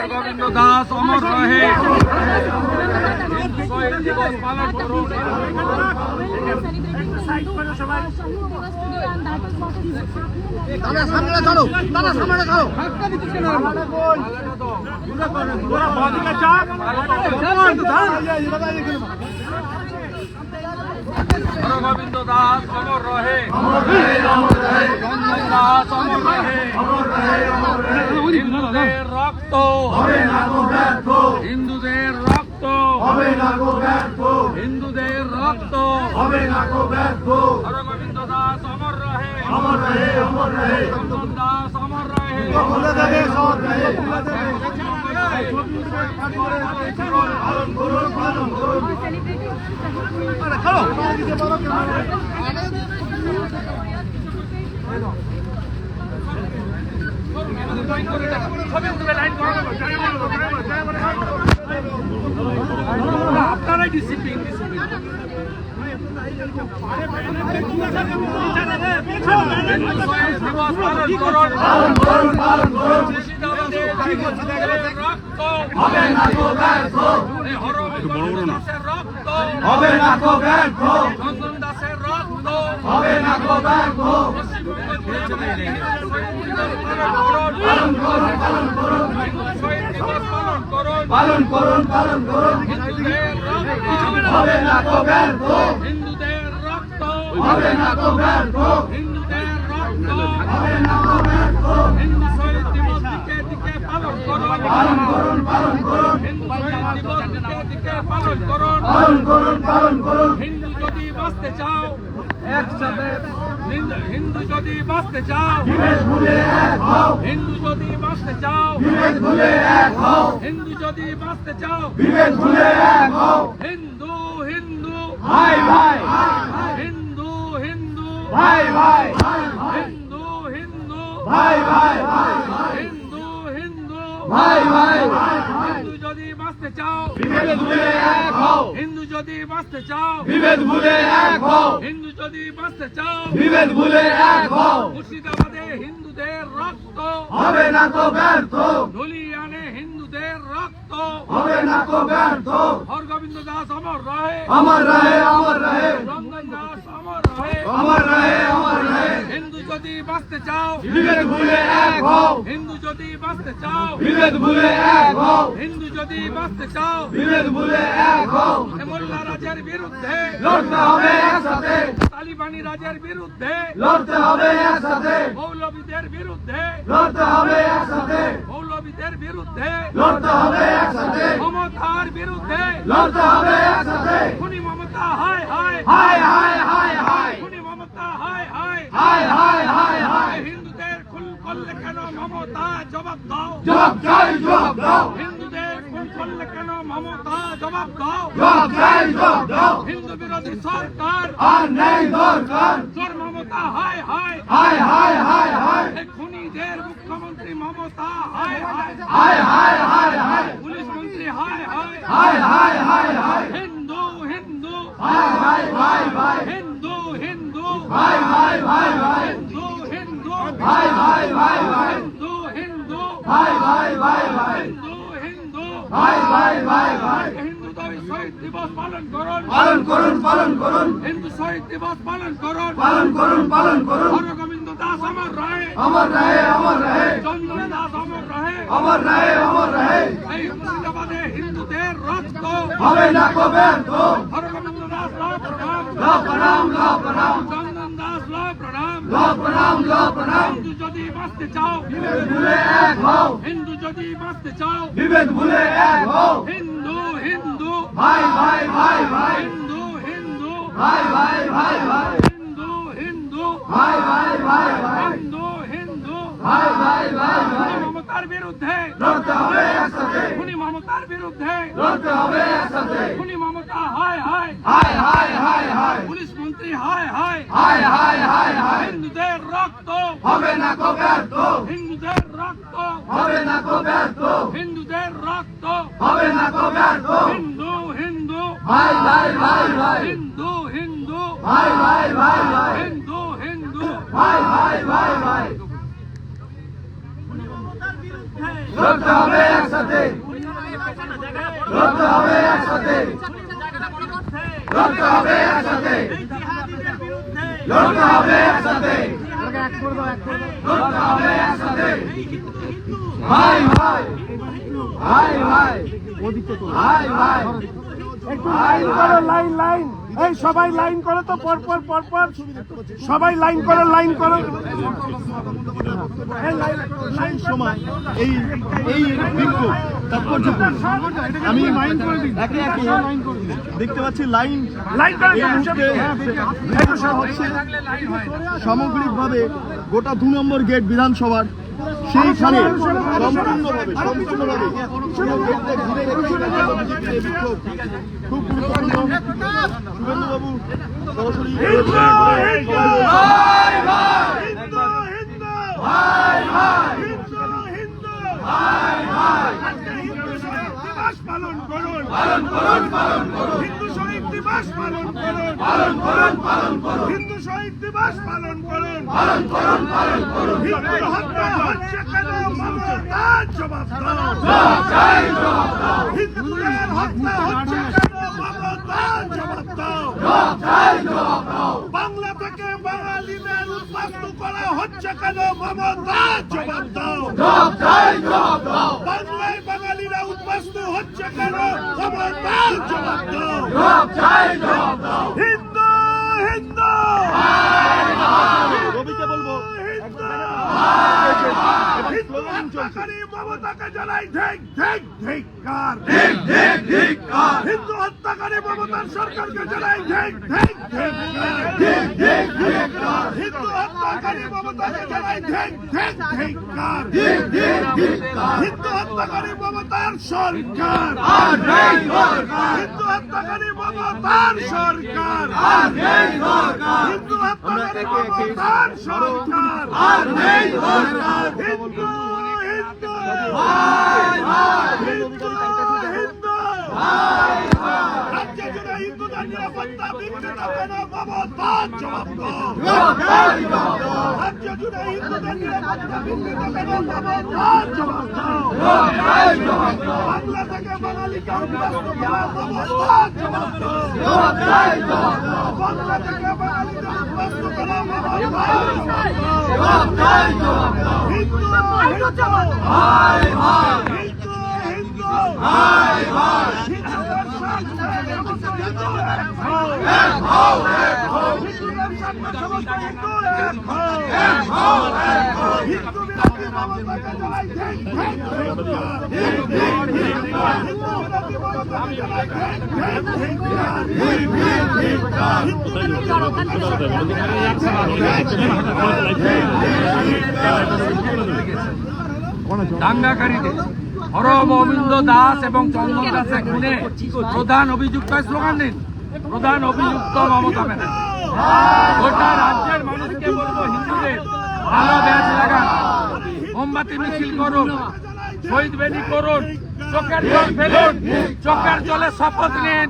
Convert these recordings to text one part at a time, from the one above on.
হরগোবিন্দ দাস অমর রহে দাদা সামনে চলো দাদা সামনে চলো হরগোবিন্দ দাস অমর রহে। রঞ্জন দাস অমর রহে। হিন্দুদের রক্ত। হিন্দুদের রক্ত। হিন্দুদের রক্ত। হরগোবিন্দ দাস অমর রহে। রঞ্জন দাস অমর রহে। আপনারাই ডিসিপ্লিন ডিসিপ্লিন দিবস পালন করুন মুর্শিদাবাদের যুবকদের রক্ত এই হরগোবিন্দ দাসের রক্ত চন্দন দাসের রক্ত শহীদ দিবস পালন করুন পালন করুন। পালন করুন হিন্দুদের রক্ত হবে না তো ব্যর্থ। হিন্দুদের রক্ত হবে না তো ব্যর্থ। হিন্দুদের রক্ত হবে না তো ব্যর্থ। হিন্দু শহীদ দিবস দিকে দিকে পালন করুন পালন করুন। পালন করুন হিন্দু শহীদ দিবস দিকে পালন করুন? পালন করুন পালন করুন। হিন্দু যদি বাঁচতে চাও একসাথে হিন্দু যদি বাঁচতে চাও বিভেদ ভুলে এক হও। হিন্দু যদি বাঁচতে চাও বিভেদ ভুলে এক হও। হিন্দু যদি বাঁচতে চাও বিভেদ ভুলে এক হও। হিন্দু হিন্দু। ভাই ভাই। হিন্দু হিন্দু। ভাই ভাই। হিন্দু হিন্দু। ভাই ভাই। হিন্দু হিন্দু। ভাই ভাই। চাও। বিভেদ ভুলে এক হও। হিন্দু যদি বাঁচতে চাও বিভেদ ভুলে এক হও। হিন্দু যদি বাঁচতে চাও বিভেদ ভুলে এক হও। মুর্শিদাবাদে হিন্দুদের রক্ত। হবে না তো ব্যর্থ। ধুলিয়ানে হিন্দুদের রক্ত। হবে না তো ব্যর্থ। হরগোবিন্দ দাস অমর রহে। আমার রায় রহে রঞ্জন দাস অমর রহে আমার রহে আমার রহে হিন্দু যদি বাঁচতে চাও বিভেদ ভুলে এক হও। হিন্দু যদি বাঁচতে চাও বিভেদ ভুলে এক হও। হিন্দু যদি বাঁচতে চাও বিভেদ ভুলে এক হও। মোল্লা রাজের বিরুদ্ধে লড়তে হবে একসাথে। তালিবানি রাজের বিরুদ্ধে লড়তে হবে একসাথে। মৌলবীদের বিরুদ্ধে লড়তে হবে একসাথে। মৌলবীদের বিরুদ্ধে লড়তে হবে একসাথে। মমতার বিরুদ্ধে লড়তে হবে একসাথে খুনি মমতা হায় হায় হায় হায় হায় হায় হিন্দুদের খুন করলে কেন মমতা জবাব দাও। জবাব চাই জবাব দাও। হিন্দুদের খুন করলে কেন মমতা জবাব দাও। জবাব চাই জবাব দাও। হিন্দু বিরোধী সরকার আর নেই দরকার। চোর মমতা হায় হায়। হায় হায় হায় হায়। খুনিদের মুখ্যমন্ত্রী মমতা হায় হায়। হায় হায় হায় হায়। পুলিশ মন্ত্রী হায় হায়। হায় হায় হায় হায়। হিন্দু হিন্দু। হায় হায় ভাই ভাই হিন্দু হিন্দু ভাই ভাই ভাই ভাই হিন্দু হিন্দু ভাই ভাই ভাই ভাই হিন্দু হিন্দু ভাই ভাই ভাই ভাই হিন্দু হিন্দু ভাই ভাই ভাই ভাই। হিন্দু দাবি শহীদ দিবস পালন করুন। পালন করুন পালন করুন। হিন্দু শহীদ দিবস পালন করুন। পালন করুন পালন করুন। হরগোবিন্দ দাস আমার রায় অমর রহে অমর রহে। চন্দন দাস আমার রায় অমর রহে অমর রহে। এই মুর্শিদাবাদে হিন্দুদের রক্ত। হবে না কো ব্যর্থ। হরগোবিন্দ দাস ল প্রণাম। ল প্রণাম ল প্রণাম। চন্দন দাস ল প্রণাম। ল প্রণাম ল প্রণাম। হিন্দু যদি বাঁচতে চাও বিভেদ ভুলে এক হও। হিন্দু যদি বাঁচতে চাও বিভেদ ভুলে এক হও। হিন্দু হিন্দু। ভাই ভাই ভাই ভাই। হিন্দু হিন্দু। ভাই ভাই ভাই ভাই। হিন্দু হিন্দু। ভাই ভাই ভাই ভাই। হিন্দু হিন্দু। ভাই ভাই ভাই ভাই। মমতার বিরুদ্ধে। লড়তে হবে একসাথে। খুনি মমতার বিরুদ্ধে। লড়তে হবে একসাথে। খুনি মমতা হায় হায়। হায় হায় হায় হায় পুলিশ মন্ত্রী হায় হায় হায় হায় হায় হায় হিন্দুদের রক্ত হবে না কো ব্যর্থ হিন্দুদের রক্ত হবে না কো ব্যর্থ হিন্দুদের রক্ত হবে না কো ব্যর্থ হিন্দু হিন্দু ভাই ভাই ভাই। হিন্দু হিন্দু। ভাই ভাই ভাই ভাই। হিন্দু হিন্দু। ভাই ভাই ভাই ভাই। লড়তে হবে একসাথে। একসাথে লড়তে হবে একসাথে। লড়তে হবে একসাথে। লড়তে হবে একসাথে। লড়তে হবে একসাথে। ভাই ভাই। ভাই ভাই। ভাই ভাই। লাইন করো লাইন লাইন। এই সবাই লাইন করো তো পর পর পর পর। সবাই লাইন করো লাইন করো। লাইন সময় এই এই বিক্ষোভ তাৎপর্যপূর্ণ। আমি একে একে দেখতে পাচ্ছি লাইন লাইন সমস্যা হচ্ছে সামগ্রিকভাবে গোটা দু নম্বর গেট বিধানসভার। সেইখানে সম্পূর্ণভাবে সম্পূর্ণভাবে খুব গুরুত্বপূর্ণ সরাসরি পালন করুন পালন করুন পালন করুন দিবস পালন করুন। পালন করুন পালন করুন। হিন্দু শহীদ দিবস পালন করুন। পালন করুন পালন করুন। হিন্দু হত্যা হচ্ছে কেন মমতার জবাব দাও। জবাব চাই জবাব দাও। হিন্দুদের হত্যা হচ্ছে কেন মমতার জবাব দাও। জবাব চাই জবাব দাও। বাংলা থেকে বাঙালিদের উদ্বাস্তু করা হচ্ছে কেন মমতার জবাব দাও। জবাব চাই জবাব দাও। বাংলায় উদ্বাস্তু হচ্ছে কেন? মমতার জবাব দাও। জবাব চাই জবাব দাও। হিন্দু হিন্দু রবিকে বলব হিন্দু হিন্দু হত্যাকারী মমতাকে জানাই ঠিক ঠিক ঠিক কার ঠিক ঠিক ঠিক কার হিন্দু হত্যাকারী মমতার সরকারকে জানাই ঠিক ঠিক ঠিক কার ঠিক ঠিক ঠিক কার হিন্দু হত্যাকারী মমতাকে জানাই ঠিক ঠিক ঠিক কার ঠিক ঠিক ঠিক কার হিন্দু হত্যাকারী মমতার সরকার। আর নেই সরকার। হিন্দু হত্যাকারী মমতার সরকার। আর নেই সরকার। হিন্দু হত্যাকারী মমতার সরকার। আর নেই সরকার। হিন্দু ভাই ভাই হিন্দু হিন্দু রাজ্য জুড়ে হিন্দুদের নিরাপত্তা বিঘ্নিত কেন জবাব দাও জবাব রাজ্য জুড়ে হিন্দুদের নিরাপত্তা বিঘ্নিত কেন জবাব দাও। জবাব বাংলা থেকে বাঙালিকে উদ্বাস্ত করা জবাব দাও জবাব বাংলা থেকে বাঙালিকে উদ্বাস্ত করা জবাব দাও জবাব হিন্দু হিন্দু ভাই ভাই হিন্দু হিন্দু ভাই ভাই দাঙ্গাকারীদের। হরগোবিন্দ দাস এবং চন্দন দাসের খুনে প্রধান অভিযুক্ত স্লোগান দিন। প্রধান অভিযুক্ত মমতা ব্যানার্জি। গোটা রাজ্যের মানুষকে বলব হিন্দুদের ভালো ব্যাস লাগান। মোমবাতি মিছিল করুন, শহীদ বেদি করুন, চোখের জল ফেলুন, চোখের জলে শপথ নেন।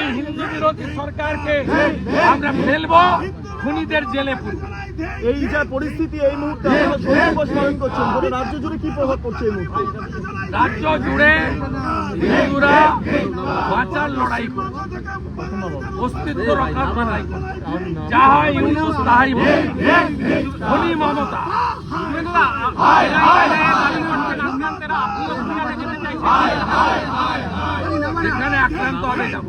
এই হিন্দু বিরোধী সরকারকে আমরা ফেলব। খুনিদের জেলে পুরবো এই যা পরিস্থিতি এই মুহূর্তে আপনারা দিবস পালন করছেন। গোটা রাজ্য জুড়ে কি প্রভাব পড়ছে এই মুহূর্তে? রাজ্য জুড়ে হিন্দুরা বাঁচার লড়াই করছে। অস্তিত্ব রক্ষার লড়াই করছে। যাহা ইউনুস তাহাই ধনী মমতা। যেখানে আক্রান্ত হবে যাব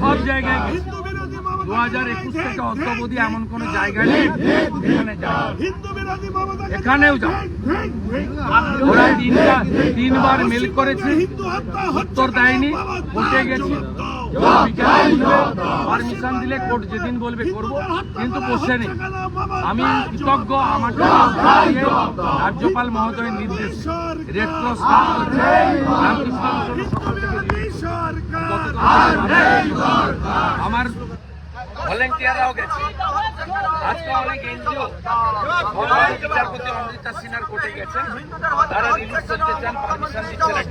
সব জায়গায় গেছি হিন্দু বিরোধী মমতা দু হাজার একুশ থেকে অদ্যবধি এমন কোন জায়গা নেই। এখানে এখানেও ওরা তিনটা তিনবার মেল করেছি। উত্তর দেয়নি। কোর্টে গেছি। পারমিশন দিলে কোর্ট যেদিন বলবে করব। কিন্তু বসে নেই। আমি কৃতজ্ঞ আমার রাজ্যপাল মহোদয়ের নির্দেশ। রেড ক্রস আমার ভলেন্টিয়াররাও গেছে আজকে অনেক এনজিও বিচারপতি অমৃতা সিনহার কোর্টে গেছেন তারা রিলিজ করতে চান পারমিশন দিচ্ছে না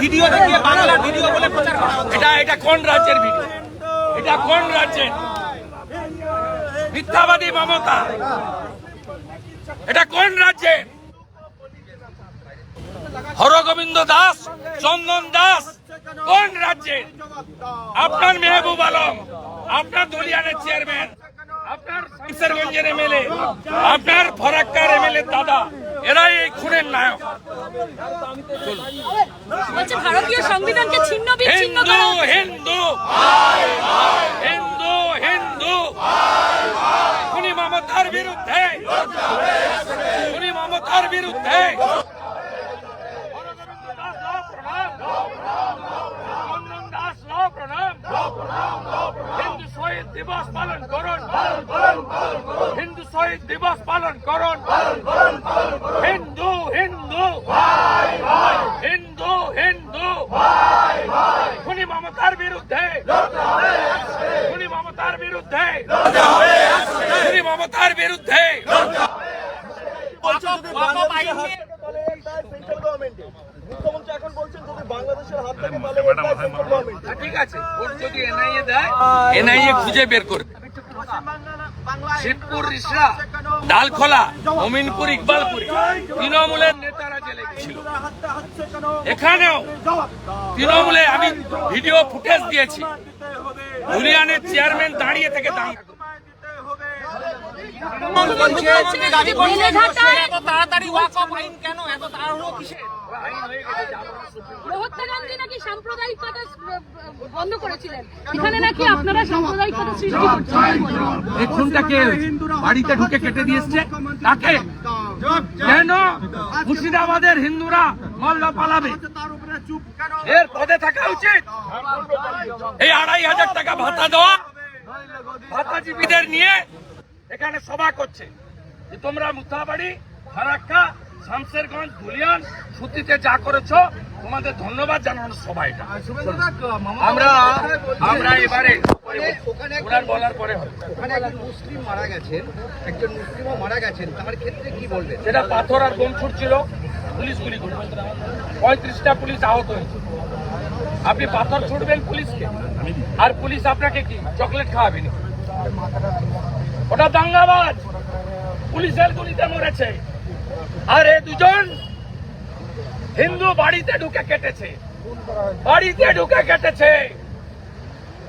ভিডিও দেখিয়ে বাংলা ভিডিও বলে প্রচার করা। এটা এটা কোন রাজ্যের ভিডিও? এটা কোন রাজ্যের? মিথ্যাবাদী মমতা। এটা কোন রাজ্যে হরগোবিন্দ দাস চন্দন দাস কোন রাজ্যে? আপনার মেহবুব আলম আপনার দলিয়ানের চেয়ারম্যান আপনার এমএলএ আপনার ফরাক্কার এমএলএ দাদা এরাই এই খুনের নায়ক। বলছে ভারতীয় সংবিধানকে ছিন্ন বিচ্ছিন্ন হিন্দু করা হিন্দু হিন্দু হিন্দু। খুনি মমতার বিরুদ্ধে খুনি মমতার বিরুদ্ধে চন্দন দাস ল প্রণাম হিন্দু শহীদ দিবস পালন করুন। হিন্দু শহীদ দিবস পালন করুন। হিন্দু হিন্দু। হিন্দু হিন্দু। খুনি মমতার বিরুদ্ধে। খুনি মমতার বিরুদ্ধে। মমতার বিরুদ্ধে। বলছেন যদি বাংলাদেশের হাত থাকে তাহলে তার সেন্ট্রাল গভর্নমেন্টে মুখ্যমন্ত্রী এখন বলছেন যদি বাংলাদেশের হাত থাকে তাহলে ওটা সেন্ট্রাল গভর্নমেন্ট ঠিক আছে। ওর যদি এনআইএ দেয় এনআইএ খুঁজে বের করবে। শিবপুর রিসরা ডালখোলা অমিনপুর ইকবালপুর তৃণমূলের নেতারা জেলে ছিল এখানেও তৃণমূলে আমি ভিডিও ফুটেজ দিয়েছি। ইউনিয়নের চেয়ারম্যান দাঁড়িয়ে থেকে দাঁড়িয়ে মহাত্মা গান্ধী নাকি সাম্প্রদায়িকতা বন্ধ করেছিলেন? এখানে নাকি আপনারা সাম্প্রদায়িকতা সৃষ্টি করছেন? এই বাড়িতে ঢুকে কেটে দিয়েছে তাকে কেন মুর্শিদাবাদের হিন্দুরা মল্লা পালাবে। এর পদে থাকা উচিত। এই আড়াই হাজার টাকা ভাতা দেওয়া ভাতাজীবীদের নিয়ে এখানে সভা করছে। যে তোমরা মুথাবাড়ি ফারাক্কা শামসেরগঞ্জ ধুলিয়ান সুতিতে যা করেছ তোমাদের ধন্যবাদ জানানো সভা এটা আমরা আমরা এবারে ওনার বলার পরে হবে। ওখানে একজন মুসলিম মারা গেছেন একজন মুসলিমও মারা গেছেন তার ক্ষেত্রে কি বলবেন? যেটা পাথর আর বোম ছুটছিল পুলিশ গুলি করল পঁয়ত্রিশটা পুলিশ আহত হয়েছে। আপনি পাথর ছুটবেন পুলিশকে? আর পুলিশ আপনাকে কি চকলেট খাওয়াবেন ওটা দাঙ্গাবাজ! পুলিশের গুলিতে মরেছে। আর এ দুজন হিন্দু বাড়িতে ঢুকে কেটেছে। বাড়িতে ঢুকে কেটেছে।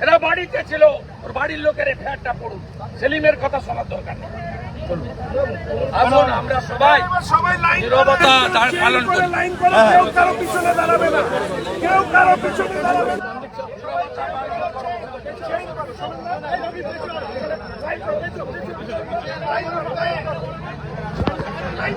এরা বাড়িতে ছিল। ওর বাড়ির লোকের এফআইআরটা পড়ুন সেলিমের কথা শোনার দরকার নেই। আসুন আমরা সবাই সবাই দাঁড় পালন করি। কেউ কারও পিছনে দাঁড়াবে না। কেউ কারও পিছনে দাঁড়াবে না।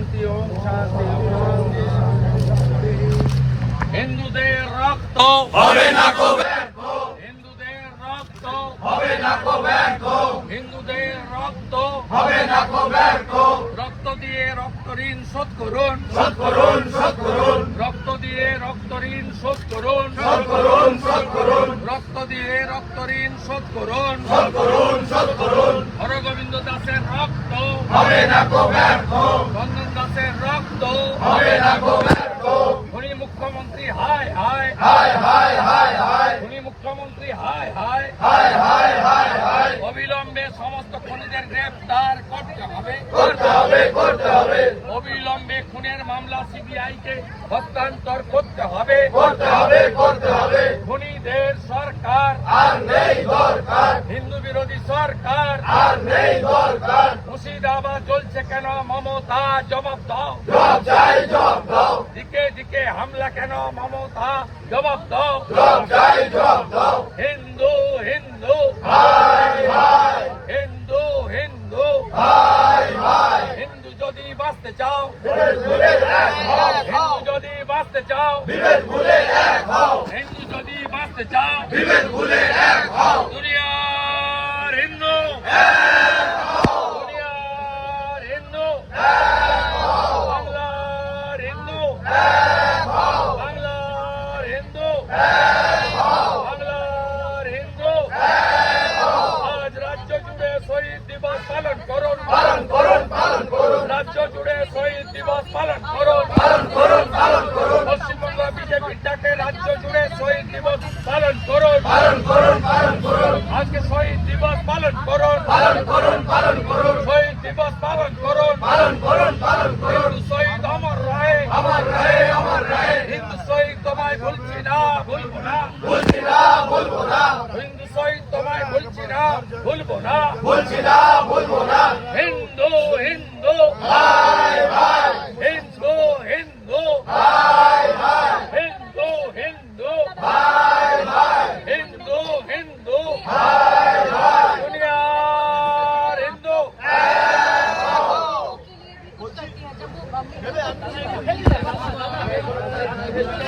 শান্তি ওম শান্তি। শান্তি হিন্দুদের রক্ত হবে না কো হিন্দুদের রক্ত হবে না কো হিন্দুদের রক্ত হবে না কো রক্ত দিয়ে রক্ত ঋণ শোধ করুন। শোধ করুন শোধ করুন। রক্ত দিয়ে রক্ত ঋণ শোধ করুন। শোধ করুন শোধ করুন। রক্ত দিয়ে রক্ত ঋণ শোধ করুন। শোধ করুন শোধ করুন। হরগোবিন্দ দাসের রক্ত হবে না কো চন্দন দাসের রক্ত। হবে না গো উনি মুখ্যমন্ত্রী হায় হায়। হায় হায় হায় হায়। উনি মুখ্যমন্ত্রী হায় হায়। হায় হায় হায় হায়। অবিলম্বে সমস্ত খুনিদের গ্রেফতার করতে হবে। করতে হবে করতে হবে। অবিলম্বে খুনের মামলা সিবিআই কে হস্তান্তর করতে হবে। করতে হবে করতে হবে। খুনিদের সরকার। আর নেই দরকার। হিন্দু বিরোধী সরকার। আর নেই দরকার। মুর্শিদাবাদ চলছে কেন? মমতা জবাব দিকে হামলা কেন? মমতা জবাব দাও। জবাব দাও। হিন্দু হিন্দু। হিন্দু হিন্দু। হিন্দু যদি বাঁচতে চাও হিন্দু যদি বাঁচতে চাও হিন্দু যদি বাঁচতে চাও আজকে রাজ্য জুড়ে শহীদ দিবস পালন করুন। পালন করুন পালন করুন। আজকে শহীদ দিবস পালন করুন। পালন করুন পালন করুন। শহীদ দিবস পালন করুন। পালন করুন পালন করুন।